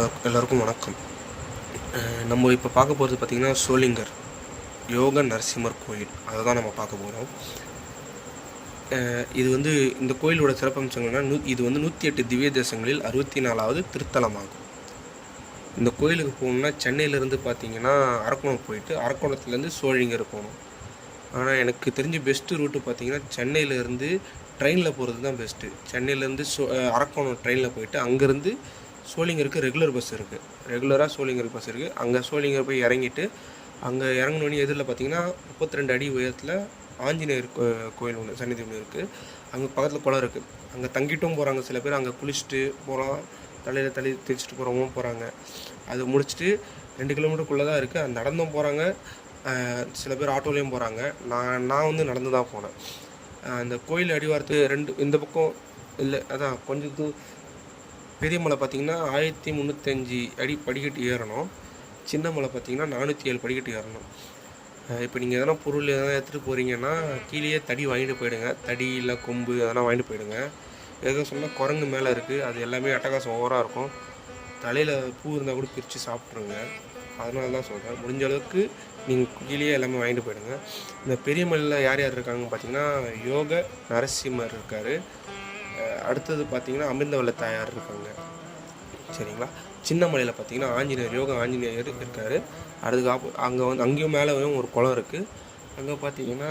எல்லோருக்கும் வணக்கம். நம்ம இப்போ பார்க்க போகிறது பார்த்திங்கன்னா சோளிங்கர் யோக நரசிம்மர் கோயில். அதை தான் நம்ம பார்க்க போகிறோம் இது வந்து இந்த கோயிலோட சிறப்பம்சங்கள்னா நூ இது வந்து நூற்றி எட்டு திவ்ய தேசங்களில் அறுபத்தி நாலாவது திருத்தலமாகும். இந்த கோயிலுக்கு போகணுன்னா சென்னையிலேருந்து பார்த்தீங்கன்னா அரக்கோணம் போயிட்டு அரக்கோணத்துலேருந்து சோழிங்கர் போகணும். ஆனால் எனக்கு தெரிஞ்ச பெஸ்ட்டு ரூட்டு பார்த்தீங்கன்னா சென்னையிலேருந்து ட்ரெயினில் போகிறது தான் பெஸ்ட்டு சென்னையிலேருந்து சோ அரக்கோணம் ட்ரெயினில் போயிட்டு அங்கேருந்து சோளிங்கருக்கு ரெகுலர் பஸ் இருக்குது ரெகுலராக சோளிங்கர் பஸ் இருக்குது அங்கே சோளிங்கர் போய் இறங்கிட்டு அங்கே இறங்கினோடனே எதிரில் பார்த்தீங்கன்னா முப்பத்தி ரெண்டு அடி உயரத்தில் ஆஞ்சநேயர் கோயில் ஒன்று சன்னிதி ஒன்று இருக்குது அங்கே பக்கத்தில் குளம் இருக்குது அங்கே தங்கிட்டும் போகிறாங்க சில பேர். அங்கே குளிச்சுட்டு போகலாம் தலையில் தலை திரிச்சிட்டு போகிறவங்களும் போகிறாங்க அது முடிச்சுட்டு ரெண்டு கிலோமீட்டருக்குள்ளே தான் இருக்குது அது நடந்தும் போகிறாங்க சில பேர் ஆட்டோலேயும் போகிறாங்க நான் நான் வந்து நடந்து தான் போனேன் அந்த கோயில் அடிவாரத்து ரெண்டு இந்த பக்கம் இல்லை அதான் கொஞ்சம் தூ பெரிய மலை பார்த்தீங்கன்னா ஆயிரத்தி முந்நூற்றஞ்சு அடி படிக்கட்டு ஏறணும். சின்ன மலை பார்த்தீங்கன்னா நானூற்றி ஏழு படிக்கட்டு ஏறணும். இப்போ நீங்கள் எதனா பொருள் எதனா எடுத்துகிட்டு போகிறீங்கன்னா கீழேயே தடி வாங்கிட்டு போயிடுங்க. தடி இல்லை கொம்பு அதெல்லாம் வாங்கிட்டு போயிடுங்க. எதுவும் சொன்னால் குரங்கு மேலே இருக்குது அது எல்லாமே அட்டகாசம் ஓவராக இருக்கும். தலையில் பூ இருந்தால் கூட பிரித்து சாப்பிட்ருங்க அதனால தான் சொல்கிறேன் முடிஞ்ச அளவுக்கு நீங்கள் கீழேயே எல்லாமே வாங்கிட்டு போயிடுங்க. இந்த பெரிய மலையில் யார் யார் இருக்காங்கன்னு பார்த்தீங்கன்னா யோக நரசிம்மர் இருக்கார். அடுத்தது பார்த்தீங்கன்னா அமிர்தவல்ல தாயார் இருக்காங்க. சரிங்களா? சின்ன மலையில் பார்த்தீங்கன்னா ஆஞ்சநேயர் யோக ஆஞ்சநேயர் இருக்கார். அதுக்கு ஆப் அங்கே வந்து அங்கேயும் மேலே ஒரு குளம் இருக்குது அங்கே பார்த்தீங்கன்னா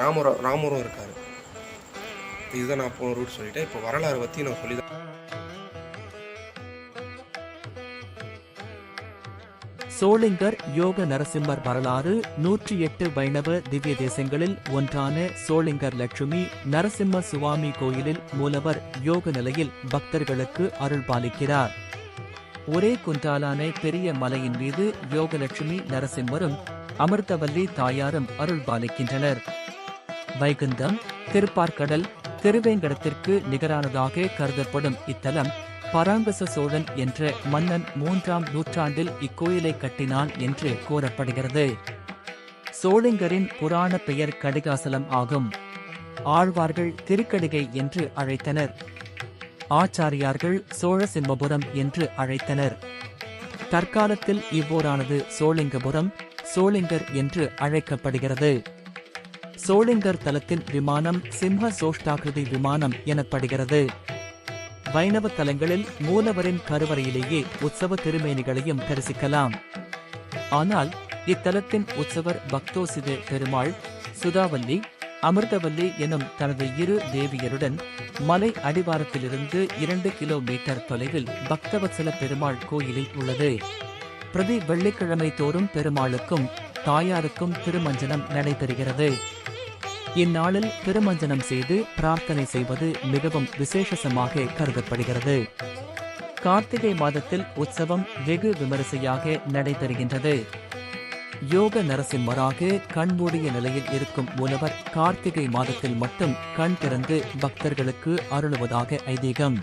ராமரம் ராமரும் இருக்கார். இதுதான் நான் போன ரூட் சொல்லிட்டேன். இப்போ வரலாறு பற்றி நான் சொல்லி சோளிங்கர் யோக நரசிம்மர் வரலாறு நூற்றி எட்டு வைணவ திவ்ய தேசங்களில் ஒன்றான சோளிங்கர் லட்சுமி நரசிம்ம சுவாமி கோயிலில் மூலவர் யோக நிலையில் பக்தர்களுக்கு அருள் பாலிக்கிறார். ஒரே குன்றாலான பெரிய மலையின் மீது யோகலட்சுமி நரசிம்மரும் அமிர்தவல்லி தாயாரும் அருள் பாலிக்கின்றனர். வைகுந்தம் திருப்பார்கடல் திருவேங்கடத்திற்கு நிகரானதாக கருதப்படும் இத்தலம் பராங்கச சோழன் என்ற மன்னன் மூன்றாம் நூற்றாண்டில் இக்கோயிலை கட்டினான் என்று கூறப்படுகிறது. சோளிங்கரின் புராண பெயர் கடிகாசலம் ஆகும். ஆழ்வார்கள் திருக்கடிகை என்று அழைத்தனர். ஆச்சாரியார்கள் சோழசிம்மபுரம் என்று அழைத்தனர். தற்காலத்தில் இவ்வூரானது சோளிங்கபுரம் சோளிங்கர் என்று அழைக்கப்படுகிறது. சோளிங்கர் தலத்தின் விமானம் சிம்ம சோஷ்டாகிருதி விமானம் எனப்படுகிறது. வைணவ தலங்களில் மூலவரின் கருவறையிலேயே உற்சவ திருமேனிகளையும் தரிசிக்கலாம். ஆனால் இத்தலத்தின் உற்சவர் பக்தோசித பெருமாள் சுதாவல்லி அமிர்தவல்லி எனும் தனது இரு தேவியருடன் மலை அடிவாரத்திலிருந்து இரண்டு கிலோமீட்டர் தொலைவில் பக்தவத்சல பெருமாள் கோயிலில் உள்ளது. பிரதி வெள்ளிக்கிழமை தோறும் பெருமாளுக்கும் தாயாருக்கும் திருமஞ்சனம் நடைபெறுகிறது. இந்நாளில் திருமஞ்சனம் செய்து பிரார்த்தனை செய்வது மிகவும் விசேஷமாக கருதப்படுகிறது. கார்த்திகை மாதத்தில் உற்சவம் வெகு விமரிசையாக நடைபெறுகின்றது. யோக நரசிம்மராக கண்மூடிய நிலையில் இருக்கும் மூலவர் கார்த்திகை மாதத்தில் மட்டும் கண் திறந்து பக்தர்களுக்கு அருளுவதாக ஐதீகம்.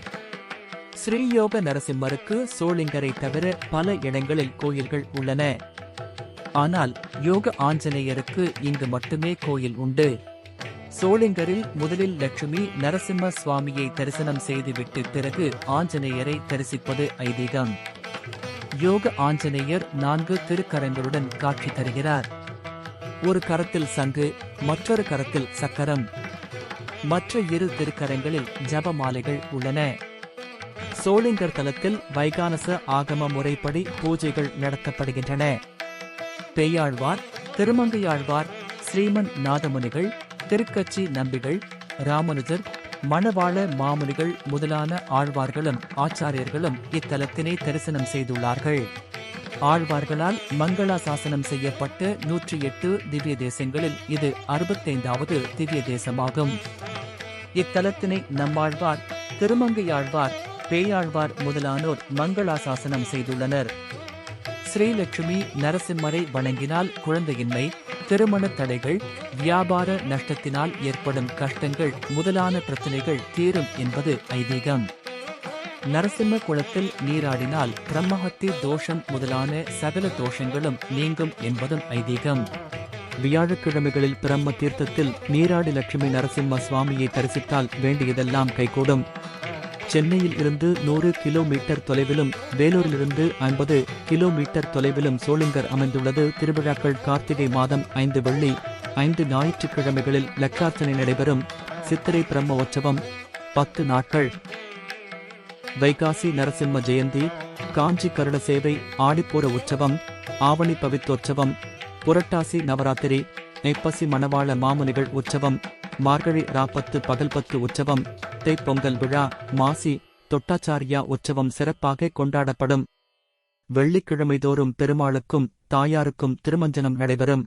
ஸ்ரீயோக நரசிம்மருக்கு சோளிங்கரை தவிர பல இடங்களில் கோயில்கள் உள்ளன. ஆனால் யோக ஆஞ்சநேயருக்கு இங்கு மட்டுமே கோயில் உண்டு. சோளிங்கரில் முதலில் லட்சுமி நரசிம்ம சுவாமியை தரிசனம் செய்துவிட்டு பிறகு ஆஞ்சநேயரை தரிசிப்பது ஐதீகம். யோக ஆஞ்சநேயர் நான்கு திருக்கரங்களுடன் காட்சி தருகிறார். ஒரு கரத்தில் சங்கு மற்றொரு கரத்தில் சக்கரம். மற்ற இரு திருக்கரங்களில் ஜபமாலைகள் உள்ளன. சோளிங்கர் தலத்தில் வைகானச ஆகம முறைப்படி பூஜைகள் நடத்தப்படுகின்றன. பேயாழ்வார் திருமங்கையாழ்வார் ஸ்ரீமன் நாதமுனிகள் திருக்கட்சி நம்பிகள் ராமானுஜர் மணவாள மாமுனிகள் முதலான ஆழ்வார்களும் ஆச்சாரியர்களும் இத்தலத்தினை தரிசனம் செய்துள்ளார்கள். ஆழ்வார்களால் மங்களா சாசனம் செய்யப்பட்ட நூற்றி எட்டு திவ்ய தேசங்களில் இது அறுபத்தைந்தாவது திவ்ய தேசமாகும். இத்தலத்தினை நம்மாழ்வார் திருமங்கையாழ்வார் பேயாழ்வார் முதலானோர் மங்களா சாசனம் செய்துள்ளனர். ஸ்ரீலட்சுமி நரசிம்மரை வணங்கினால் குழந்தையின்மை திருமண தடைகள் வியாபார நஷ்டத்தினால் ஏற்படும் கஷ்டங்கள் முதலான பிரச்சனைகள் தீரும் என்பது ஐதீகம். நரசிம்ம குளத்தில் நீராடினால் பிரம்மஹத்தி தோஷம் முதலான சகல தோஷங்களும் நீங்கும் என்பதும் ஐதீகம். வியாழக்கிழமைகளில் பிரம்ம தீர்த்தத்தில் நீராடி லட்சுமி நரசிம்ம சுவாமியை தரிசித்தால் வேண்டியதெல்லாம் கைகூடும். சென்னையில் இருந்து நூறு கிலோமீட்டர் தொலைவிலும் வேலூரிலிருந்து ஐம்பது கிலோமீட்டர் தொலைவிலும் சோளிங்கர் அமைந்துள்ளது திருவிழாக்கள் கார்த்திகை மாதம் ஐந்து வெள்ளி ஐந்து ஞாயிற்றுக்கிழமைகளில் லக்கார்த்தனை நடைபெறும். சித்திரை பிரம்ம உற்சவம் பத்து நாட்கள். வைகாசி நரசிம்ம ஜெயந்தி காஞ்சி கருட சேவை ஆடிப்பூர உற்சவம் ஆவணி பவித்தோற்சவம் புரட்டாசி நவராத்திரி நெப்பசி மணவாள மாமுனிகள் உற்சவம் மார்கழி ராப்பத்து பகல்பத்து உற்சவம் தைப்பொங்கல் விழா மாசி தொட்டாச்சாரியா உற்சவம் சிறப்பாக கொண்டாடப்படும். வெள்ளிக்கிழமைதோறும் பெருமாளுக்கும் தாயாருக்கும் திருமஞ்சனம் நடைபெறும்.